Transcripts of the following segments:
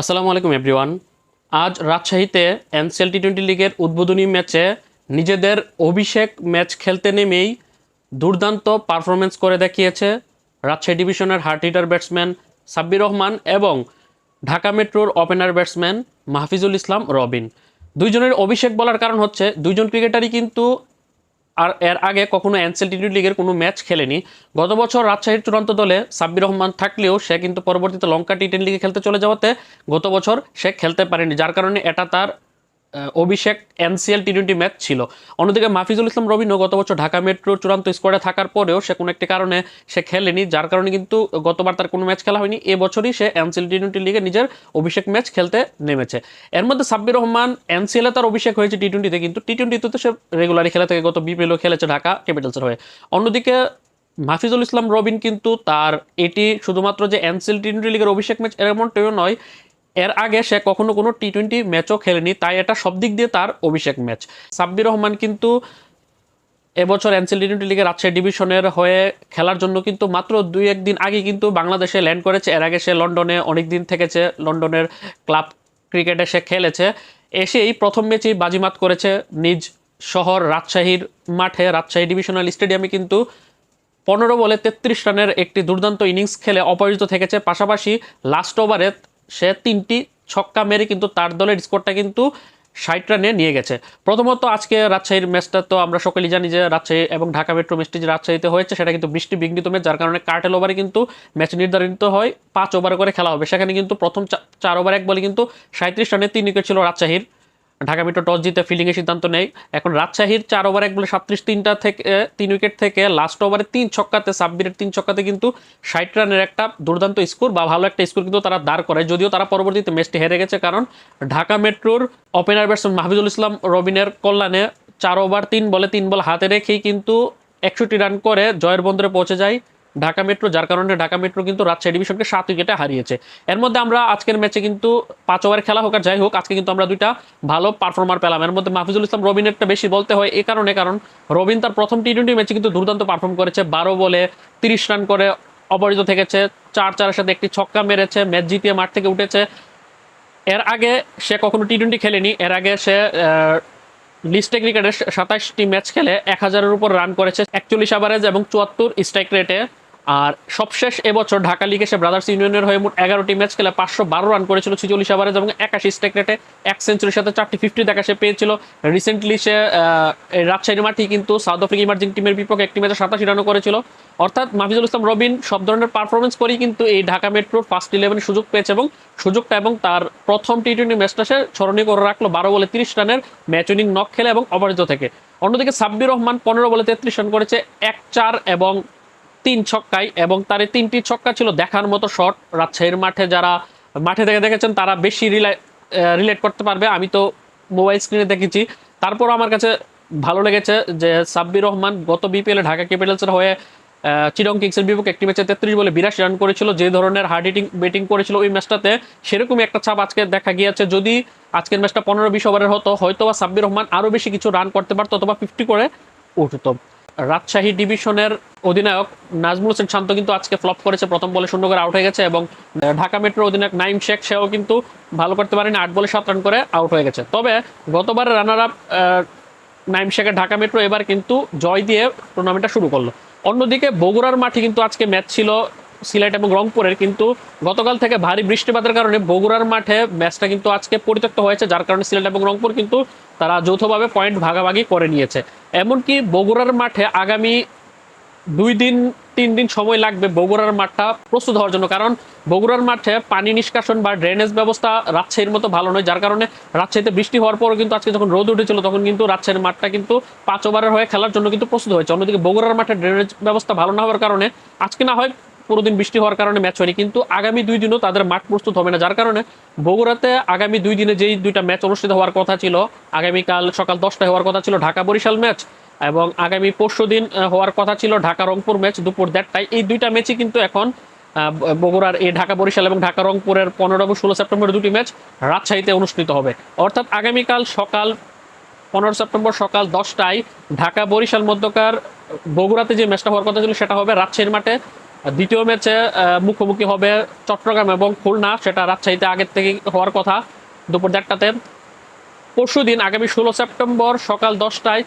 আসসালামু আলাইকুম এভরিওয়ান আজ রাজশাহীতে এনসিএল টি টোয়েন্টি লিগের উদ্বোধনী ম্যাচে নিজেদের অভিষেক ম্যাচ খেলতে নেমেই দুর্দান্ত পারফরমেন্স করে দেখিয়েছে রাজশাহী ডিভিশনের hard hitter batsman Sabbir Rahman এবং ঢাকা মেট্রোর ওপেনার ব্যাটসম্যান মাহফিজুল ইসলাম রবিন। দুইজনের অভিষেক বলার কারণ হচ্ছে, দুইজন ক্রিকেটারই কিন্তু আর এর আগে কখনো এনসেল টি লিগের কোনো ম্যাচ খেলেনি। গত বছর রাজশাহীর চূড়ান্ত দলে সাব্বির রহমান থাকলেও সে কিন্তু পরবর্তীতে লঙ্কা টি টেন লিগে খেলতে চলে যাওয়াতে গত বছর সে খেলতে পারেনি, যার কারণে এটা তার অভিষেক এনসিএল টি টোয়েন্টি ম্যাচ ছিল। অন্যদিকে মাফিজুল ইসলাম রবিনও গত বছর ঢাকা মেট্রোর চূড়ান্ত স্কোয়াডে থাকার পরেও সে কোনো একটি কারণে সে খেলেনি, যার কারণে কিন্তু গতবার তার কোনো ম্যাচ খেলা হয়নি। এবছরই সে এনসিএল টি টোয়েন্টি লিগে নিজের অভিষেক ম্যাচ খেলতে নেমেছে। এর মধ্যে সাব্বির রহমান, এনসিএলে তার অভিষেক হয়েছে টি টোয়েন্টিতে কিন্তু টি টোয়েন্টিতে তো সে রেগুলারই খেলে থাকে। গত বিপিএলও খেলেছে ঢাকা ক্যাপিটালসের হয়ে। অন্যদিকে মাহফিজুল ইসলাম রবিন কিন্তু তার এটি শুধুমাত্র যে এনসিএল টি টোয়েন্টি লিগের অভিষেক ম্যাচ এমনটাও নয় এর আগে সে কখনো কোনো টি টোয়েন্টি ম্যাচও খেলেনি, তাই এটা সব দিক দিয়ে তার অভিষেক ম্যাচ সাব্বির রহমান কিন্তু এবছর এনসিএল টি টোয়েন্টি লিগের রাজশাহী ডিভিশনের হয়ে খেলার জন্য কিন্তু মাত্র দুই একদিন আগে কিন্তু বাংলাদেশে ল্যান্ড করেছে। এর আগে সে লন্ডনে অনেক দিন থেকেছে, লন্ডনের ক্লাব ক্রিকেটে সে খেলেছে। এসেই প্রথম ম্যাচেই বাজিমাত করেছে নিজ শহর রাজশাহীর মাঠে। রাজশাহী ডিভিশনাল স্টেডিয়ামে কিন্তু পনেরো বলে তেত্রিশ রানের একটি দুর্দান্ত ইনিংস খেলে অপরাজিত থেকেছে। পাশাপাশি লাস্ট ওভারে সে তিনটি ছক্কা মেরে কিন্তু তার দলের স্কোরটা কিন্তু ষাট রানে নিয়ে গেছে। প্রথমত আজকে রাজশাহীর ম্যাচটা তো আমরা সকলেই জানি যে রাজশাহী এবং ঢাকা মেট্রো ম্যাচটি যে রাজশাহীতে হয়েছে, সেটা কিন্তু বৃষ্টি বিঘ্নিত ম্যাচ যার কারণে কার্টেল ওভারে কিন্তু ম্যাচ নির্ধারিত হয়, পাঁচ ওভার করে খেলা হবে। সেখানে কিন্তু প্রথম চার ওভার এক বলে কিন্তু সাঁত্রিশ রানে তিন উইকেট ছিল রাজশাহীর। ঢাকা মেট্রো টস জিতে ফিল্ডিংয়ের সিদ্ধান্ত নেয়। এখন রাজশাহীর চার ওভার এক বলে সাতত্রিশ তিনটা থেকে তিন উইকেট থেকে লাস্ট ওভারে তিন ছক্কাতে, সাব্বিরের তিন ছক্কাতে কিন্তু ষাট রানের একটা দুর্দান্ত স্কোর বা ভালো একটা স্কোর কিন্তু তারা দাঁড় করে যদিও তারা পরবর্তীতে ম্যাচটি হেরে গেছে কারণ ঢাকা মেট্রোর ওপেনার ব্যাটসম্যান মাহফিজুল ইসলাম রবিনের কল্যাণে চার ওভার তিন বলে তিন বল হাতে রেখেই কিন্তু একষট্টি রান করে জয়ের বন্দরে পৌঁছে যায়। ঢাকা মেট্রো, যার কারণে ঢাকা মেট্রো কিন্তু রাজশাহী ডিভিশনকে সাত উইকেটে হারিয়েছে। এর মধ্যে আমরা আজকের ম্যাচে কিন্তু পাঁচ ওভার খেলা হোক আর যাই হোক, আজকে কিন্তু আমরা দুইটা ভালো পারফর্মার পেলাম। এর মধ্যে মাহফিজুল ইসলাম রবিনেরটা বেশি বলতে হয় এই কারণে কারণ রবিন তার প্রথম টি টোয়েন্টি ম্যাচে কিন্তু দুর্দান্ত পারফর্ম করেছে, বারো বলে তিরিশ রান করে অপরাজিত থেকেছে, চার চারের সাথে একটি ছক্কা মেরেছে, ম্যাচ জিতিয়ে মাঠ থেকে উঠেছে। এর আগে সে কখনো টি টোয়েন্টি খেলেনি, এর আগে সে লিস্টে ক্রিকেটের সাতাশটি ম্যাচ খেলে এক হাজারের উপর রান করেছে, একচল্লিশ অ্যাভারেজ এবং চুয়াত্তর স্ট্রাইক রেটে আর সবশেষ এবছর ঢাকা লিগে সে ব্রাদার্স ইউনিয়নের হয়ে মোট এগারোটি ম্যাচ খেলে পাঁচশো বারো রান করেছিল ছিচল্লিশ অ্যাভারেজ এবং একাশি স্ট্রাইক রেটে এক সেঞ্চুরির সাথে চারটি ফিফটি দেখা সে পেয়েছিল। রিসেন্টলি সে রাজশাহীর মাঠে কিন্তু সাউথ আফ্রিকা ইমার্জিং টিমের বিপক্ষে একটি ম্যাচে সাতাশি রানও করেছিল। অর্থাৎ মাহফিজুল ইসলাম রবিন সব ধরনের পারফরমেন্স করেই কিন্তু এই ঢাকা মেট্রোর ফার্স্ট ইলেভেনে সুযোগ পেয়েছে এবং সুযোগটা এবং তার প্রথম টি টোয়েন্টি ম্যাচটা সে স্মরণীয় করে রাখল বারো বলে তিরিশ রানের ম্যাচ উইনিং নক খেলে এবং অপরাজিত থেকে। অন্যদিকে সাব্বির রহমান পনেরো বলে তেত্রিশ রান করেছে, এক চার এবং তিন ছক্কায় এবং তার এই তিনটি ছক্কা ছিল দেখার মতো শট। রাজশাহীর মাঠে যারা মাঠে থেকে দেখেছেন, তারা বেশি রিলেট করতে পারবে। আমি তো মোবাইল স্ক্রিনে দেখেছি। তারপর আমার কাছে ভালো লেগেছে যে সাব্বির রহমান গত বিপিএলে ঢাকা ক্যাপিটালসের হয়ে চিরং কিংসের বিপক্ষে একটি ম্যাচে তেত্রিশ বলে বিরাশি রান করেছিল। যে ধরনের হার্ড হিটিং ব্যাটিং করেছিল ওই ম্যাচটাতে সেরকমই একটা ছাপ আজকে দেখা গিয়েছে। যদি আজকের ম্যাচটা পনেরো বিশ ওভারের হতো হয়তো বা সাব্বির রহমান আরও বেশি কিছু রান করতে পারতো, অথবা ফিফটি করে উঠতো। রাজশাহী ডিভিশনের অধিনায়ক নাজমুল হোসেন শান্ত কিন্তু আজকে ফ্লপ করেছে, প্রথম বলে শূন্য করে আউট হয়ে গেছে এবং ঢাকা মেট্রো অধিনায়ক নাইম শেখ, সেও কিন্তু ভালো করতে পারেনি, আট বলে সাত রান করে আউট হয়ে গেছে। তবে গতবার রানার আপ নাইম শেখের ঢাকা মেট্রো এবার কিন্তু জয় দিয়ে টুর্নামেন্টটা শুরু করল। অন্যদিকে বগুড়ার মাঠে কিন্তু আজকে ম্যাচ ছিল সিলেট এবং রংপুরের, কিন্তু গতকাল থেকে ভারী বৃষ্টিপাতের কারণে বগুড়ার মাঠে ম্যাচটা কিন্তু আজকে পরিত্যক্ত হয়েছে, যার কারণে সিলেট এবং রংপুর কিন্তু তারা যৌথভাবে পয়েন্ট ভাগাভাগি করে নিয়েছে। এমনকি বগুড়ার মাঠে আগামী দুই দিন, তিন দিন সময় লাগবে বগুড়ার মাঠটা প্রস্তুত হওয়ার জন্য। কারণ বগুড়ার মাঠে পানি নিষ্কাশন বা ড্রেনেজ ব্যবস্থা রাজশাহীর মতো ভালো নয়, যার কারণে রাজশাহীতে বৃষ্টি হওয়ার পরও কিন্তু আজকে যখন রোদ উঠেছিল, তখন কিন্তু রাজশাহীর মাঠটা কিন্তু পাঁচ ওভারের হয়ে খেলার জন্য কিন্তু প্রস্তুত হয়েছে। অন্যদিকে বগুড়ার মাঠে ড্রেনেজ ব্যবস্থা ভালো না হওয়ার কারণে আজকে না হয় পুরো দিন বৃষ্টি হওয়ার কারণে ম্যাচ হয়নি। কিন্তু আগামী দুই দিনও তাদের মাঠ প্রস্তুত হবে না। যার কারণে বগুড়াতে আগামী দুই দিনে যেই দুইটা ম্যাচ অনুষ্ঠিত হওয়ার কথা ছিল, আগামীকাল সকাল দশটায় হওয়ার কথা ছিল ঢাকা বরিশাল ম্যাচ এবং আগামী পরশু দিন হওয়ার কথা ছিল ঢাকা রংপুর ম্যাচ দুপুর দেড়টায়। এই দুইটা ম্যাচই কিন্তু এখন বগুড়ার এই ঢাকা বরিশাল এবং ঢাকা রংপুরের পনেরো এবং ষোলো সেপ্টেম্বর দুটি ম্যাচ রাজশাহীতে অনুষ্ঠিত হবে। অর্থাৎ আগামীকাল সকাল পনেরো সেপ্টেম্বর সকাল দশটায় ঢাকা বরিশাল মধ্যকার বগুড়াতে যে ম্যাচটা হওয়ার কথা ছিল সেটা হবে রাজশাহীর মাঠে। দ্বিতীয় ম্যাচে মুখোমুখি হবে চট্টগ্রাম এবং খুলনা, সেটা রাজশাহীতে আগের থেকে হওয়ার কথা দুপুর দেড়টাতে। পরশু দিন আগামী ষোলো সেপ্টেম্বর সকাল দশটায়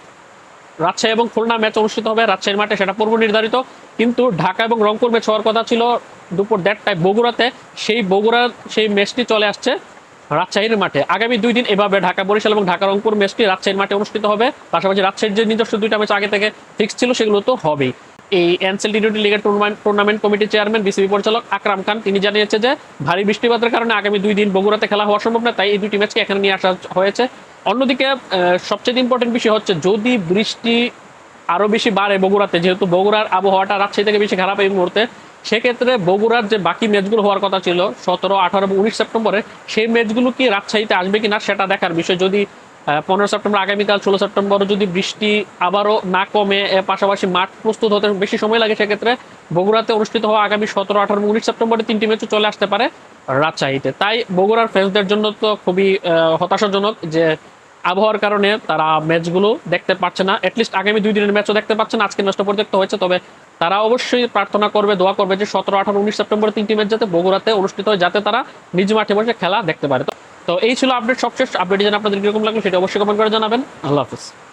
রাজশাহী এবং খুলনা ম্যাচ অনুষ্ঠিত হবে রাজশাহীর মাঠে, সেটা পূর্ব নির্ধারিত। কিন্তু ঢাকা এবং রংপুর ম্যাচ হওয়ার কথা ছিল দুপুর দেড়টায় বগুড়াতে। সেই বগুড়ার সেই ম্যাচটি চলে আসছে রাজশাহীর মাঠে। আগামী দুই দিন এভাবে ঢাকা বরিশাল এবং ঢাকা রংপুর ম্যাচটি রাজশাহীর মাঠে অনুষ্ঠিত হবে। পাশাপাশি রাজশাহীর যে নিজস্ব দুইটা ম্যাচ আগে থেকে ফিক্স ছিল, সেগুলো তো হবেই। এই এনসেল টি টোয়েন্টি লিগের টুর্নামেন্ট কমিটির চেয়ারম্যান বিসিবি পরিচালক আকরাম খান, তিনি জানিয়েছে যে ভারী বৃষ্টিপাতের কারণে আগামী দুই দিন বগুড়াতে খেলা হওয়া সম্ভব না, তাই এই দুটি ম্যাচকে এখানে নিয়ে আসা হয়েছে। অন্যদিকে সবচেয়ে ইম্পর্টেন্ট বিষয় হচ্ছে যদি বৃষ্টি আরও বেশি বাড়ে বগুড়াতে, যেহেতু বগুড়ার আবহাওয়াটা রাজশাহী থেকে বেশি খারাপ এই মুহূর্তে, সেক্ষেত্রে বগুড়ার যে বাকি ম্যাচগুলো হওয়ার কথা ছিল, সতেরো, আঠারো এবং উনিশ সেপ্টেম্বরে, সেই ম্যাচগুলো কি রাজশাহীতে আসবে কিনা সেটা দেখার বিষয়। যদি পনেরো সেপ্টেম্বর, আগামীকাল ষোলো সেপ্টেম্বর যদি বৃষ্টি আবারও না কমে পাশাপাশি মাঠ প্রস্তুত হতে বেশি সময় লাগে, সেক্ষেত্রে বগুড়াতে অনুষ্ঠিত হওয়া আগামী সতেরো, আঠারো উনিশ সেপ্টেম্বরে তিনটি ম্যাচও চলে আসতে পারে রাজশাহীতে। তাই বগুড়ার ফ্যান্সদের জন্য তো খুবই হতাশাজনক যে আবহাওয়ার কারণে তারা ম্যাচগুলো দেখতে পাচ্ছে না। অ্যাটলিস্ট আগামী দুই দিনের ম্যাচও দেখতে পাচ্ছে না আজকে নষ্ট পর্যন্ত হয়েছে। তবে তারা অবশ্যই প্রার্থনা করবে, দোয়া করবে যে সতেরো, আঠারো, উনিশ সেপ্টেম্বর তিনটি ম্যাচ যাতে বগুড়াতে অনুষ্ঠিত হয়, যাতে তারা নিজ মাঠে বসে খেলা দেখতে পারে। তো- এই ছিল আপডেট সবচেয়ে আপডেট যেন আপনাদের কীরকম লাগল সেটা অবশ্যই কমেন্ট করে জানাবেন। আল্লাহ হাফিজ।